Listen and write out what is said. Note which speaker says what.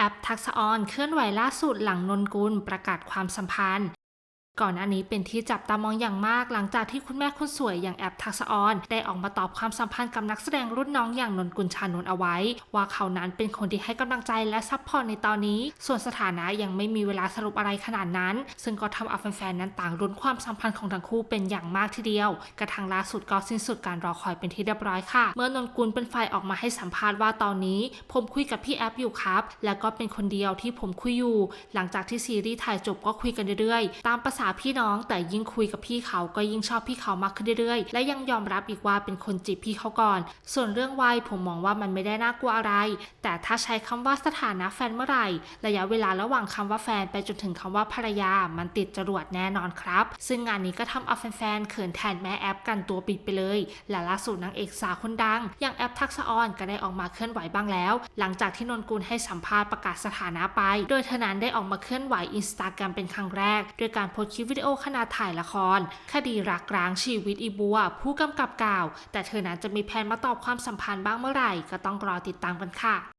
Speaker 1: แอปทักษะออนเคลื่อนไหวล่าสุดหลังนนกุลประกาศความสัมพันธ์ ก่อนหน้านี้เป็นที่จับตามองอย่างมากหลังจากที่คุณแม่คนสวยอย่างแอปทักษออนได้ออกมาตอบความสัมพันธ์กับนักแสดงรุ่นน้องอย่างนนกุลชานนท์เอาไว้ ว่าเขานั้นเป็นคนที่ให้กำลังใจและซัพพอร์ตในตอนนี้ ส่วนสถานะยังไม่มีเวลาสรุปอะไรขนาดนั้น ซึ่งก็ทำเอาแฟนๆนั้นต่างลุ้นความสัมพันธ์ของทั้งคู่เป็นอย่างมากทีเดียว กระทั่งล่าสุดก็สิ้นสุดการรอคอยเป็นที่เรียบร้อยค่ะ เมื่อนนกุลเป็นฝ่ายออกมาให้สัมภาษณ์ว่าตอนนี้ ผมคุยกับพี่แอปอยู่ครับ แล้วก็เป็นคนเดียวที่ผมคุยอยู่ หลังจากที่ซีรีส์ถ่ายจบก็คุยกันเรื่อยๆ ตามภาษาพี่น้องแต่ยิ่งคุยกับพี่เขาก็ยิ่งชอบพี่เขามากขึ้นเรื่อยๆ และยังยอมรับอีกว่าเป็นคนจีบพี่เขาก่อน ส่วนเรื่องวัยผมมองว่ามันไม่ได้น่ากลัวอะไร แต่ถ้าใช้คำว่าสถานะแฟนเมื่อไหร่ ระยะเวลาระหว่างคำว่าแฟนไปจนถึงคำว่าภรรยา มันติดจรวดแน่นอนครับ ซึ่งงานนี้ก็ทำเอาแฟนๆเขินแทนแม่แอปกันตัวปิดไปเลย และล่าสุดนางเอกสาวคนดัง อย่างแอปทักษออนก็ได้ออกมาเคลื่อนไหวบ้างแล้ว หลังจากที่นนกุลให้สัมภาษณ์ประกาศสถานะไป โดยเธอนั้นได้ออกมาเคลื่อนไหวอินสตาแกรมเป็นครั้งแรกโดยการโพสคลิปวิดีโอขณะถ่ายละคร คดีรักร้างชีวิตอีบัว ผู้กำกับกล่าว แต่เธอนั้นจะมีแผนมาตอบความสัมพันธ์บ้างเมื่อไหร่ ก็ต้องรอติดตามกันค่ะ